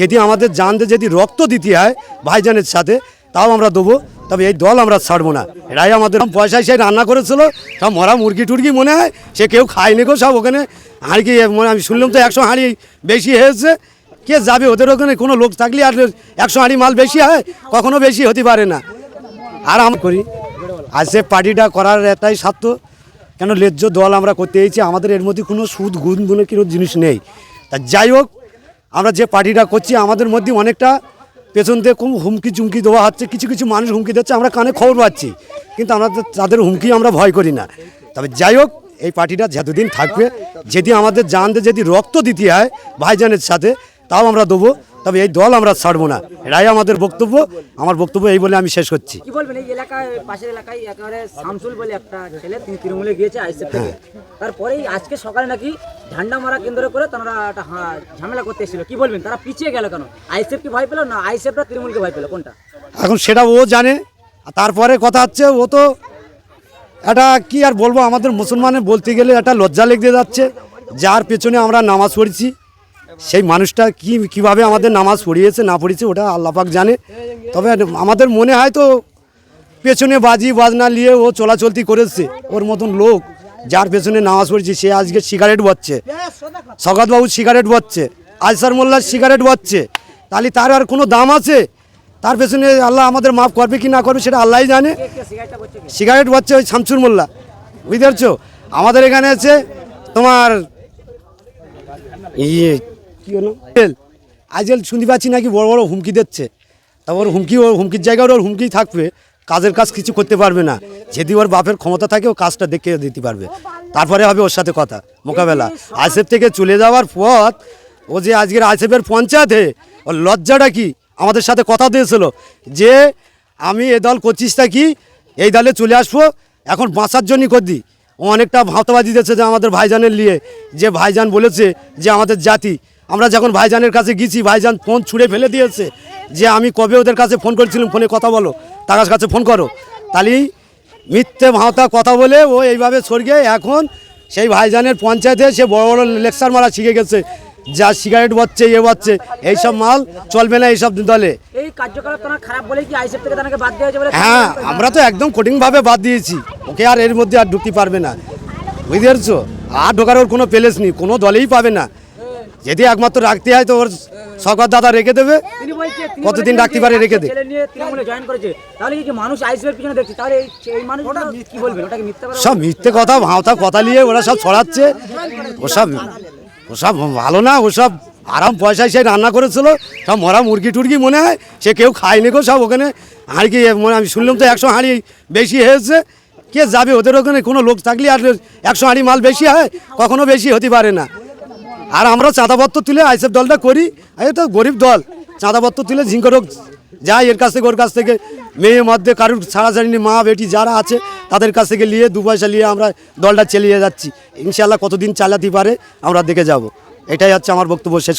যদি আমাদের জানতে যদি রক্ত দিতে হয় ভাইজানের সাথে, তাও আমরা দেবো। তবে এই দল আমরা ছাড়বো না। এরাই আমাদের পয়সায় সে রান্না করেছিল। সব মরা মুরগি টুরগি মনে হয়, সে কেউ খায়নি গো সব ওখানে। হাঁড়ি মানে আমি শুনলাম তো একশো হাঁড়ি বেশি হয়েছে। কে যাবে? ওদের ওখানে কোনো লোক থাকলে আর একশো হাঁড়ি মাল বেশি হয়, কখনো বেশি হতে পারে না। আর আমরা করি। আর সে পার্টিটা করার একটাই স্বার্থ। কেন লেজ্জ দল আমরা করতে এসেছি, আমাদের এর মধ্যে কোনো সুদ, গুণ কোনো জিনিস নেই। তা যাই হোক আমরা যে পার্টিটা করছি, আমাদের মধ্যে অনেকটা পেছন থেকে খুব হুমকি চুমকি দেওয়া হচ্ছে, কিছু কিছু মানুষ হুমকি দিচ্ছে, আমরা কানে খবর পাচ্ছি। কিন্তু আমরা তাদের হুমকি আমরা ভয় করি না। তবে যাই হোক, এই পার্টিটা যতদিন থাকবে, যদি আমাদের জানতে যদি রক্ত দিতে হয় ভাইজানের সাথে, তাও আমরা দেবো। তবে এই দল আমরা ছাড়বো না। এটাই আমাদের বক্তব্য। আমার বক্তব্য এই বলে আমি শেষ করছি। কি বলবেন? এই এলাকায় পাশের এলাকায় একেবারে শামসুল বলে একটা ছেলে তিনি তৃণমূলে গিয়েছে আইসিএফ থেকে। তারপরেই আজকে সকালে নাকি ঝান্ডা মারা কেন্দ্র করে তারা একটা ঝামেলা করতে এসেছিল। কি বলবেন? তারা পিছিয়ে গেল কেন? আইসিএফ কি ভয় পেল না আইসিএফরা তৃণমূলকে ভয় পেল? কোনটা? এখন সেটা ও জানে। তারপরে কথা হচ্ছে ও তো এটা কি আর বলব আমাদের মুসলমানের বলতে গেলে একটা লজ্জা লেগে যাচ্ছে। যার পেছনে আমরা নামাজ পড়েছি। সেই মানুষটা কি, কীভাবে আমাদের নামাজ পড়িয়েছে, না পড়িয়েছে, ওটা আল্লাপাক জানে। তবে আমাদের মনে হয় তো, পেছনে বাজি, বাজনা নিয়ে ও চলাচলতি করেছে, ওর মতন লোক, যার পেছনে নামাজ পড়েছে, সে আজকে সিগারেট বাচ্ছে সগাতবাবু সিগারেট বাচ্ছে আজসার মোল্লার সিগারেট বাচ্ছে তাহলে তার আর কোনো দাম আছে? তার পেছনে আল্লাহ আমাদের মাফ করবে কি না করবে, সেটা আল্লাহই জানে। সিগারেট বাচ্ছে ওই শামসুর মোল্লা, বুঝতে পারছ? আমাদের এখানে আছে তোমার ইয়ে কি হলো? আজকাল শুনতে পাচ্ছি নাকি বড় বড় হুমকি দিচ্ছে। তা ওর হুমকি, ওর হুমকির জায়গায় ওর হুমকি থাকবে, কাজের কাজ কিছু করতে পারবে না। যদি ওর বাপের ক্ষমতা থাকে, ও কাজটা দেখে দিতে পারবে। তারপরে হবে ওর সাথে কথা, মোকাবেলা। আইসেফ থেকে চলে যাওয়ার পথ ও যে আজকের আইসেফের পঞ্চায়েতে, ওর লজ্জাটা কি? আমাদের সাথে কথা দিয়েছিল যে, আমি এ দল করছিসটা কি? এই দলে চলে আসব, এখন বাঁচার জন্যই করদি ও অনেকটা ভাঁতবাজি দিয়েছে যে আমাদের ভাইজানের নিয়ে, যে ভাইজান বলেছে যে আমাদের জাতি আমরা যখন ভাইজানের কাছে গেছি ভাইজান ফোন ছুঁড়ে ফেলে দিয়েছে যে আমি কবে ওদের কাছে ফোন করেছিলাম ফোনে কথা বলো তার কাছে ফোন করো। তাহলেই মিথ্যে ভাঁতা কথা বলে ও এইভাবে সরগে এখন সেই ভাইজানের পঞ্চায়েতে সে বড় বড় লেকচার মারা শিখে গেছে যা সিগারেট বাচ্ছে এ বাচ্ছে এইসব মাল চলবে না এইসব দলে। হ্যাঁ আমরা তো একদম কঠিনভাবে বাদ দিয়েছি। ওকে আর এর মধ্যে আর ঢুকতে পারবে না। বুঝতে পারছ? আর ঢোকার ওর কোনো প্লেস নেই কোনো দলেই পাবে না। যদি একমাত্র রাখতে হয় তো ওর সরকার দাদা রেখে দেবে। তিনি বলছে কতদিন রাখতে পারে রেখে দে। ছেলে নিয়ে তৃণমূলে জয়েন করেছে। তাহলে কি মানুষ আইসিএফ পিছনে দেখছে? তাহলে এই এই মানুষ কি বলবেন ওটা কি মিথ্যা কথা সব মিথ্যে কথা ভাওতা কথা নিয়ে ওরা সব ছড়াচ্ছে। ওসব ওসব ভালো না ওসব আরাম পয়সায় সে রান্না করেছিল। সব মরা মুরগি টুরগি মনে হয় সে কেউ খায়নি গো সব ওখানে। হাঁড়ি কি মানে আমি শুনলাম তো একশো হাঁড়ি বেশি হয়েছে। কে যাবে ওদের ওখানে? কোনো লোক থাকলে আর একশো হাঁড়ি মাল বেশি হয় কখনো বেশি হতে পারে না। আর আমরা চাঁদাপত্র তুলে আইসেফ দলটা করি। এটা গরিব দল। চাঁদাপত্র তুলে ঝিঙ্কর যাই এর কাছ থেকে, ওর কাছ থেকে। মেয়ে মধ্যে কারুর ছাড়াছাড়ি মা, বেটি যারা আছে, তাদের কাছ থেকে নিয়ে দু পয়সা নিয়ে আমরা দলটা চালিয়ে যাচ্ছি। ইনশাল্লাহ কতদিন চালাতে পারে, আমরা দেখে যাব। এটাই হচ্ছে আমার বক্তব্য শেষ